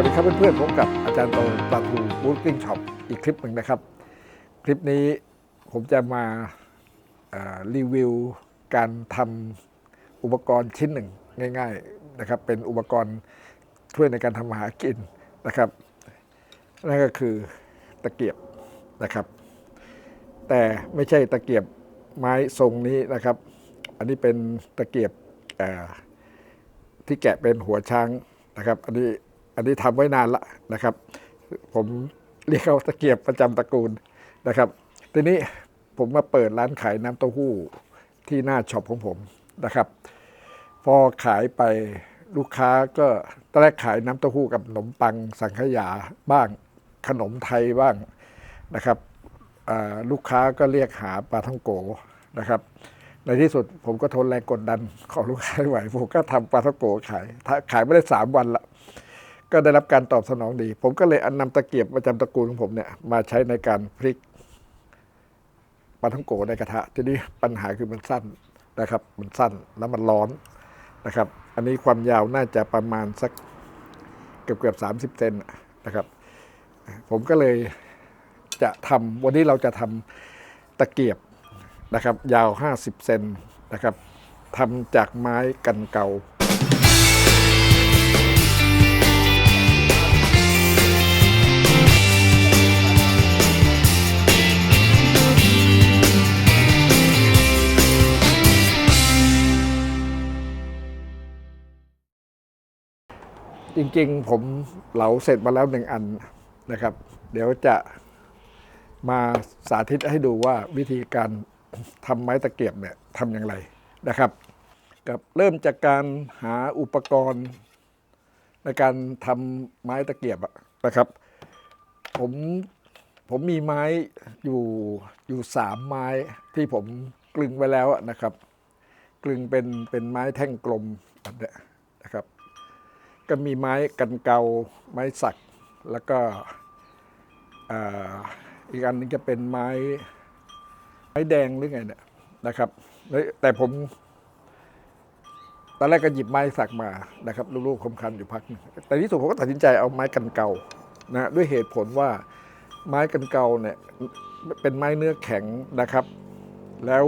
วัสดีครับเพื่อนๆพบกับอาจารย์โตปลาทูบูธกิ้งช็อปอีกคลิปหนึ่งนะครับ คลิปนี้ผมจะมารีวิวการทำอุปกรณ์ชิ้นหนึ่งง่าย ๆนะครับ เป็นอุปกรณ์ช่วยในการทำอาหารกินนะครับ นั่นก็คือตะเกียบนะครับ แต่ไม่ใช่ตะเกียบไม้ทรงนี้นะครับ อันนี้เป็นตะเกียบที่แกะเป็นหัวช้างนะครับ อันนี้ อันนี้ทำไว้นานละนะครับ ผมเรียกเขาตะเกียบประจำตระกูลนะครับ ทีนี้ผมมาเปิดร้านขายน้ำเต้าหู้ที่หน้าช็อปของผมนะครับ พอขายไปลูกค้าก็ตอนแรกขายน้ำเต้าหู้กับขนมปังสังขยาบ้างขนมไทยบ้างนะครับลูกค้าก็เรียกหาปลาท่องโกนะครับ ในที่สุดผมก็ทนแรงกดดันของลูกค้าไม่ไหวผมก็ทำปลาท่องโกขายขายไม่ได้สามวันละ ก็ได้รับการตอบสนองดี ผมก็เลยนำตะเกียบประจำตระกูลของผมเนี่ยมาใช้ในการพลิกปลาท่องโกในกระทะ ทีนี้ปัญหาคือมันสั้นนะครับ มันสั้นแล้วมันร้อนนะครับ อันนี้ความยาวน่าจะประมาณสักเกือบเกือบสามสิบเซนนะครับ ผมก็เลยจะทำวันนี้เราจะทำตะเกียบนะครับ ยาว 50 เซนนะครับทำจากไม้กันเก่า จริงๆ ผมเหลาเสร็จมาแล้วหนึ่งอันนะครับ เดี๋ยวจะมาสาธิตให้ดูว่าวิธีการทำไม้ตะเกียบเนี่ยทำอย่างไรนะครับกับเริ่มจากการหาอุปกรณ์ ในการทำไม้ตะเกียบนะครับ ผมผมมีไม้อยู่อยู่สามไม้ที่ผมกลึงไว้แล้วนะครับ กลึงเป็นเป็นไม้แท่งกลมแบบเนี้ย ก็มีไม้กันเกาไม้สัก แล้วก็อีกอันหนึงจะเป็นไม้ไม้แดงหรือไงเนี่ยนะครับแต่ผมตอนแรกก็หยิบไม้สักมานะครับลูกๆคมคันอยู่พักนึงแต่ที่สุดผมก็ตัดสินใจเอาไม้กันเกานะด้วยเหตุผลว่าไม้กันเกาเนี่ยเป็นไม้เนื้อแข็งนะครับ แล้ว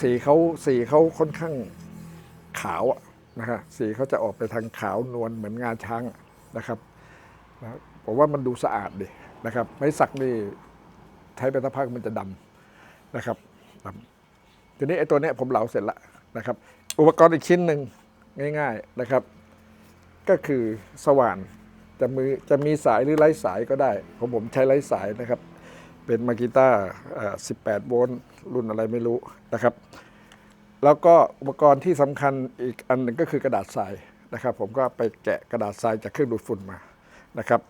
สีเขาสีเขาค่อนข้าง ขาวอะนะฮะสีเขาจะออกไปทางขาวนวลเหมือนงาช้างนะครับนะครับผมว่ามันดูสะอาดดีนะครับไม้สักนี่ใช้ไปสักพักมันจะดำนะครับดำทีนี้ไอ้ตัวเนี้ยผมเหลาเสร็จละนะครับ อุปกรณ์อีกชิ้นหนึ่งง่าย ๆนะครับ ก็คือสว่านจะมือจะมีสายหรือไร้สายก็ได้ของผมใช้ไร้สายนะครับ เป็นมากิต้า18 โวลต์รุ่นอะไรไม่รู้นะครับ แล้วก็อุปกรณ์ที่สำคัญอีกอันหนึ่งก็คือกระดาษทรายนะครับ ผมก็ไปแกะกระดาษทรายจากเครื่องดูดฝุ่นมานะครับ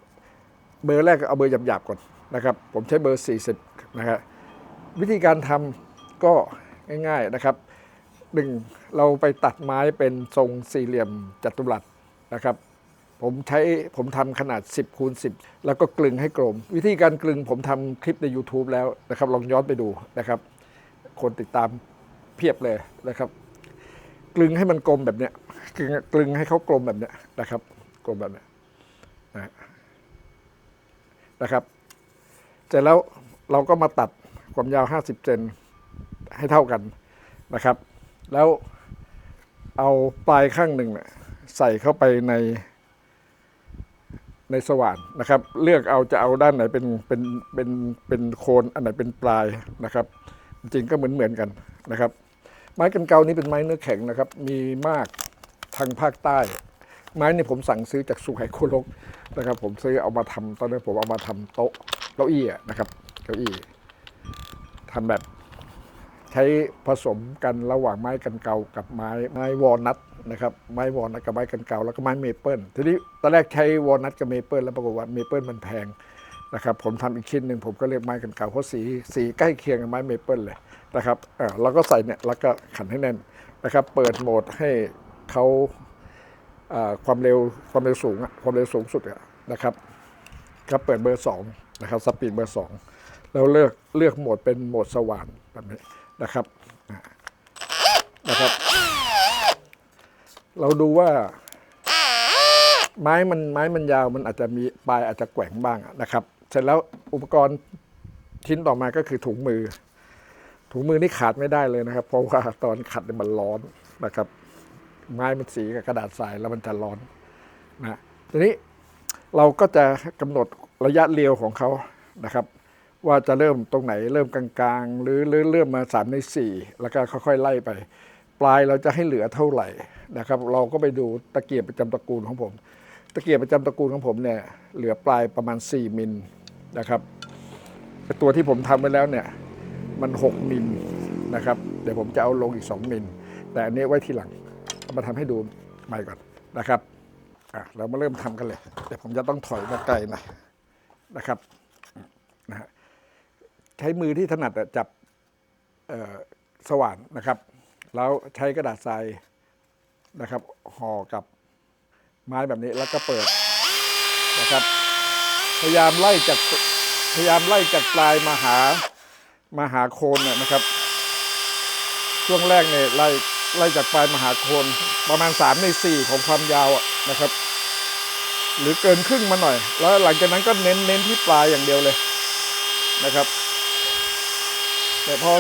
เบอร์แรกก็เอาเบอร์หยาบๆก่อนนะครับ ผมใช้เบอร์ 40นะครับวิธีการทำก็ง่ายๆนะครับหนึ่งเราไปตัดไม้เป็นทรงสี่เหลี่ยมจัตุรัสนะครับ ผมใช้ผมทำขนาด 10คูณ10 แล้วก็กลึงให้กลม วิธีการกลึงผมทำคลิปใน YouTube แล้วนะครับ ลองย้อนไปดูนะครับ คนติดตาม เพียบเลยนะครับ กลึงให้มันกลมแบบเนี้ยกลึงกลึงให้เขากลมแบบเนี้ยนะครับ กลมแบบเนี้ยนะนะครับเสร็จแล้วเราก็มาตัดความยาว 50 เซนให้เท่ากันนะครับ แล้วเอาปลายข้างหนึ่งเนี่ยใส่เข้าไปในในสว่านนะครับ เลือกเอาจะเอาด้านไหนเป็นเป็นเป็นเป็นโคนอันไหนเป็นปลายนะครับ จริงก็เหมือนเหมือนกันนะครับ ไม้กันเกานี้เป็นไม้เนื้อแข็งนะครับ มีมากทางภาคใต้ ไม้นี่ผมสั่งซื้อจากสุไหงโลกนะครับ ผมซื้อเอามาทำตอนนั้ผมเอามาทำโต๊ะเก้าอี้นะครับเก้าอี้ทำแบบใช้ผสมกันระหว่างไม้กันเกากับไม้ไม้วอลนัทนะครับไม้วอลนัทกับไม้กันเกาแล้วก็ไม้เมเปิลทีนี้ตอนแรกใช้วอลนัทกับเมเปิลแล้วปรากฏว่าเมเปิลมันแพง นะครับผมทำอีกชิ้นหนึ่งผมก็เรียกไม้กันเกาเพราะสีสีใกล้เคียงกับไม้เมเปิลเลยนะครับเออเราก็ใส่เนี่ยแล้วก็ขันให้แน่นนะครับ เปิดโหมดให้เขาความเร็วความเร็วสูงอะความเร็วสูงสุดอะนะครับ ก็เปิดเบอร์สองนะครับสปีดเบอร์สองแล้วเลือกเลือกโหมดเป็นโหมดสว่านแบบนี้นะครับนะครับ เราดูว่า ไม้มันไม้มันยาวมันอาจจะมีปลายอาจจะแกว่งบ้างนะครับ เสร็จแล้วอุปกรณ์ชิ้นต่อมาก็คือถุงมือ ถุงมือนี่ขาดไม่ได้เลยนะครับ เพราะว่าตอนขัดมันร้อนนะครับ ไม้มันสีกับกระดาษทรายแล้วมันจะร้อนนะทีนี้เราก็จะกำหนดระยะเรียวของเขานะครับ ว่าจะเริ่มตรงไหนเริ่มกลางๆ หรือหรือเริ่มมาสามในสี่แล้วก็ค่อยๆไล่ไป ปลายเราจะให้เหลือเท่าไหร่นะครับ เราก็ไปดูตะเกียบประจำตระกูลของผม ตะเกียบประจำตระกูลของผมเนี่ยเหลือปลายประมาณ 4 มิลนะครับตัวที่ผมทำไว้แล้วเนี่ยมัน 6 มิลนะครับเดี๋ยวผมจะเอาลงอีก 2 มิล แต่อันนี้ไว้ทีหลังมาทำให้ดูใหม่ก่อนนะครับอะเรามาเริ่มทำกันเลยเดี๋ยวผมจะต้องถอยมาไกลหน่อยนะครับนะฮะใช้มือที่ถนัดจับสว่านนะครับ แล้วใช้กระดาษทรายนะครับห่อกับ ไม้แบบนี้แล้วก็เปิดนะครับ พยายามไล่จากพยายามไล่จากปลายมาหามาหาโคนน่ะนะครับ ช่วงแรกเนี่ยไล่ไล่จากปลายมาหาโคน ประมาณ 3 ใน 4 ของความยาวนะครับ หรือเกินครึ่งมาหน่อย แล้วหลังจากนั้นก็เน้นเน้นที่ปลายอย่างเดียวเลยนะครับแต่พอ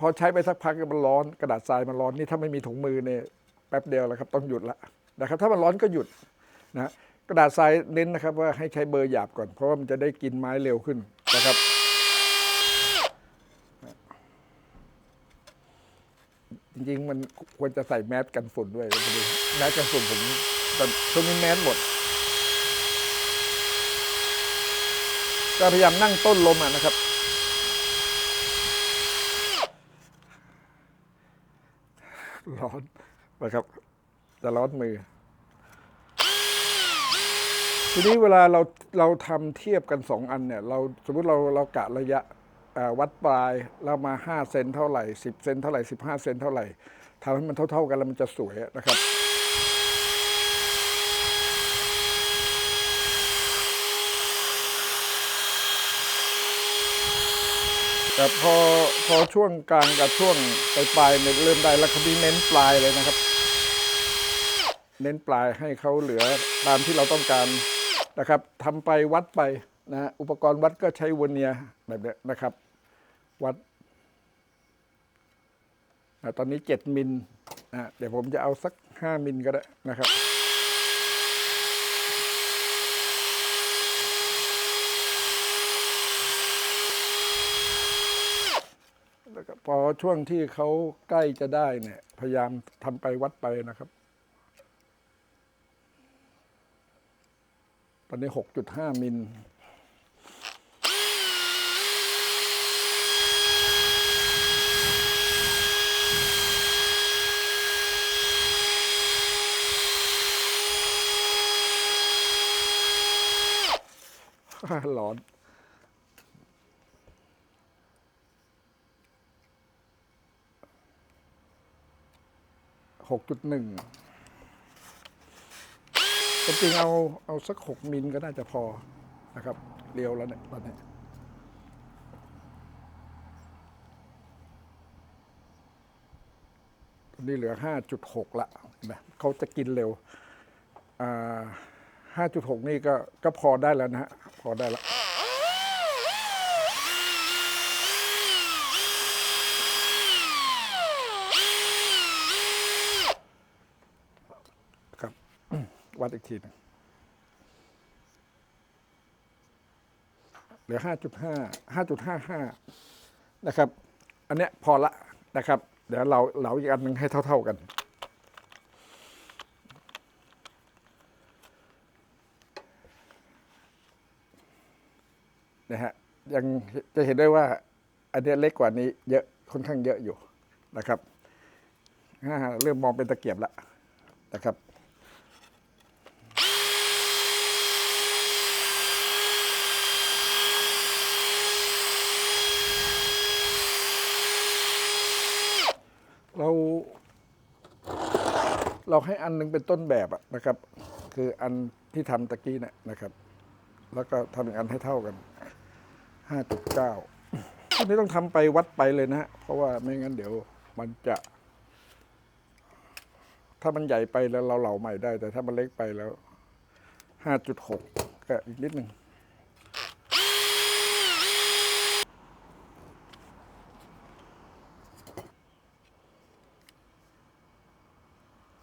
พอใช้ไปสักพักมันร้อนกระดาษทรายมันร้อนนี่ถ้าไม่มีถุงมือเนี่ยแป๊บเดียวแล้วครับ ต้องหยุดละ นะครับถ้ามันร้อนก็หยุดนะกระดาษทรายเน้นนะครับว่าให้ใช้เบอร์หยาบก่อน เพราะว่ามันจะได้กินไม้เร็วขึ้นนะครับจริงๆมันควรจะใส่แมสกันฝุ่นด้วยพอดีแมสกันฝุ่นผมแต่ช่วงนี้แมสหมดก็พยายามนั่งต้นลมอะนะครับ ร้อนนะครับ จะร้อนมือ ทีนี้เวลาเราเราทำเทียบกันสองอันเนี่ย เราสมมติเราเรากะระยะวัดปลายเรามา5เซนเท่าไหร่ 10เซนเท่าไหร่ 15 เซนเท่าไหร่ทำให้มันเท่า ๆกันแล้วมันจะสวยนะครับแต่พอพอช่วงกลางกับช่วงปลายปลายเนี่ยเริ่มได้แล้วเขามีเน้นปลายเลยนะครับ เน้นปลายให้เขาเหลือตามที่เราต้องการนะครับทำไปวัดไปนะฮะอุปกรณ์วัดก็ใช้วอร์เนียแบบนี้นะครับ วัดอะตอนนี้ 7 มิลนะฮะเดี๋ยวผมจะเอาสัก 5 มิลก็ได้นะครับแล้วพอช่วงที่เขาใกล้จะได้เนี่ย พยายามทำไปวัดไปนะครับ อนนี้6.5มิลร้อน หกจุดหนึ่ง จริงเอาเอาสักหกมิลก็น่าจะพอนะครับเรียวแล้วเนี่ยตอนนี้ตอนนี้เหลือห้าจุดหกละนะเขาจะกินเร็วห้าจุดหกนี่ก็ก็พอได้แล้วนะฮะ พอได้แล้ว ครับ วัดอีกทีหนึงเหลือห้าจุดห้าห้าจุดห้าห้านะครับ อันเนี้ยพอละนะครับ เดี๋ยวเราเหลาอีกอันหนึ่งให้เท่า ๆกันนะฮะยังจะเห็นได้ว่า อันเนี้ยเล็กกว่านี้เยอะค่อนข้างเยอะอยู่นะครับเริ่มมองเป็นตะเกียบแล้วนะครับ เราเราให้อันหนึงเป็นต้นแบบนะครับ คืออันที่ทำตะกี้เนี่ยนะครับ แล้วก็ทำอีกอันให้เท่ากันห้าจุดเก้าอันนี้ต้องทำไปวัดไปเลยนะฮะเพราะว่าไม่งั้นเดี๋ยวมันจะ ถ้ามันใหญ่ไปแล้วเราเหลาใหม่ได้ แต่ถ้ามันเล็กไปแล้วห้าจุดหกก็อีกนิดหนึ่ง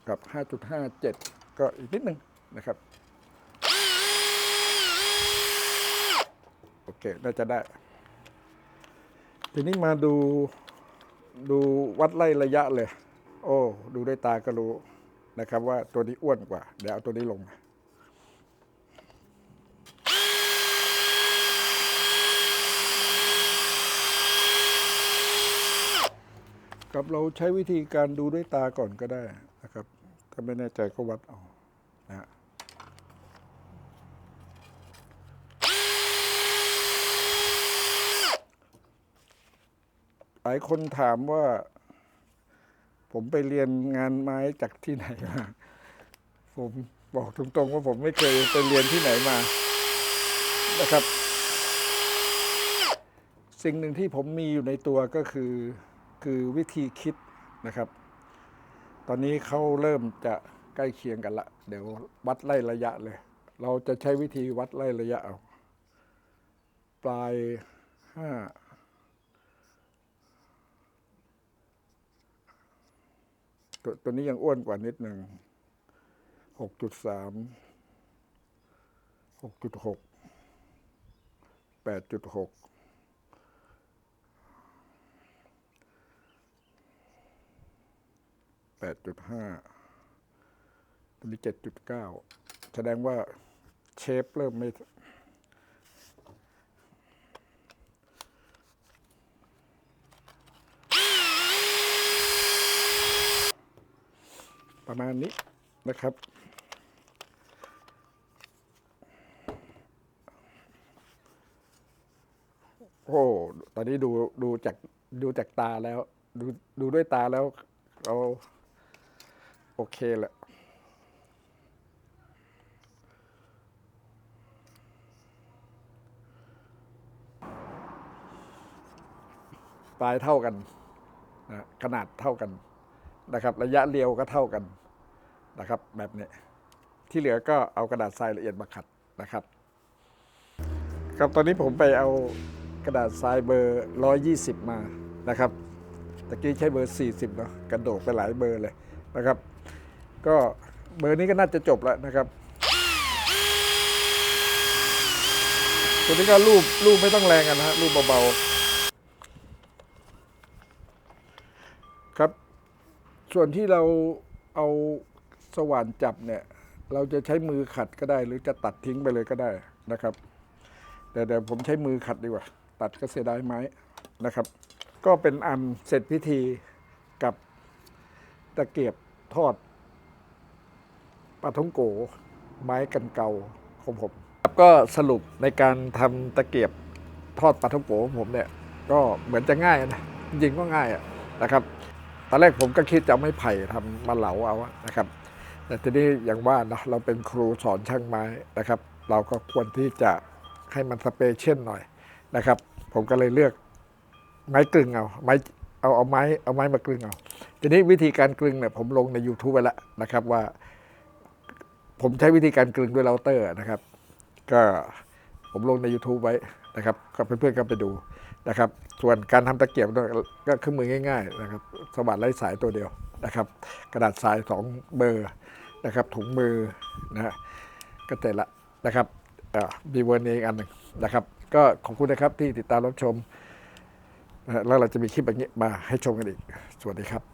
กับห้าจุดห้าเจ็ดก็อีกนิดหนึ่งนะครับ โอเค น่าจะได้ ทีนี้มาดูดูวัดไล่ระยะเลย โอ้ ดูด้วยตาก็รู้นะครับว่าตัวนี้อ้วนกว่า เดี๋ยวเอาตัวนี้ลงมาครับเราใช้วิธีการดูด้วยตาก่อนก็ได้นะครับ ถ้าไม่แน่ใจก็วัดเอานะฮะหลายคนถามว่า ผมไปเรียนงานไม้จากที่ไหนมา ผมบอกตรงๆว่าผมไม่เคยไปเรียนที่ไหนมานะครับ สิ่งหนึ่งที่ผมมีอยู่ในตัวก็คือคือวิธีคิดนะครับ ตอนนี้เขาเริ่มจะใกล้เคียงกันละ เดี๋ยววัดไล่ระยะเลย เราจะใช้วิธีวัดไล่ระยะเอา ปลายห้าตัวตัวนี้ยังอ้วนกว่านิดหนึ่งหกจุดสามหกจุดหกแปดจุดหก แปดจุดห้าตัวนี้เจ็ดจุดเก้าแสดงว่าเชฟเริ่มไม่ประมาณนี้นะครับ โอ้ ตอนนี้ดูดูจากดูจากตาแล้ว ดูดูด้วยตาแล้วเรา เคแหละปลายเท่ากันนะขนาดเท่ากันนะครับ ระยะเรียวก็เท่ากันนะครับ แบบนี้ที่เหลือก็เอากระดาษทรายละเอียดมาขัดนะครับครับตอนนี้ผมไปเอากระดาษทรายเบอร์ 120 มานะครับตะกี้ใช้เบอร์ 40เนาะกระโดดไปหลายเบอร์เลยนะครับ ก็เบอร์นี้ก็น่าจะจบแล้วนะครับตัวนี้ก็รูปรูปไม่ต้องแรงกันนะฮะรูปเบาๆครับ ส่วนที่เราเอาสว่านจับเนี่ย เราจะใช้มือขัดก็ได้ หรือจะตัดทิ้งไปเลยก็ได้นะครับ แต่เดี๋ยวผมใช้มือขัดดีกว่า ตัดก็เสียดายไม้นะครับ ก็เป็นอันเสร็จพิธีกับตะเกียบทอด ปาท่องโกไม้กันเกาของผมครับก็สรุปในการทำตะเกียบทอดปลาท่องโกของผมเนี่ยก็เหมือนจะง่ายนะจริงก็ง่ายนะครับตอนแรกผมก็คิดจะไม้ไผ่ทำมาเหลาเอานะครับ แต่ทีนี้อย่างว่าเนะเราเป็นครูสอนช่างไม้นะครับ เราก็ควรที่จะให้มันสเปเชียลหน่อยนะครับ ผมก็เลยเลือกไม้กลึงเอาไม้เอาเอาไม้เอาไม้มากลึงเอาทีนี้วิธีการกลึงเนี่ยผมลงใน YouTube ไปแล้วนะครับว่า ผมใช้วิธีการกลึงด้วยเราเตอร์นะครับ ก็ผมลงใน YouTube ไว้นะครับ ก็เพื่อนๆก็ไปดูนะครับ ส่วนการทำตะเกียบก็เครื่องมือง่าย ๆ นะครับ สว่านไร้สายตัวเดียวนะครับ กระดาษทรายสองเบอร์นะครับ ถุงมือนะฮะก็เสร็จละนะครับอ่ามีเวอร์นี้อีกอันหนึ่งนะครับ ก็ขอบคุณนะครับที่ติดตามรับชม แล้วเราจะมีคลิปแบบนี้มาให้ชมกันอีก สวัสดีครับ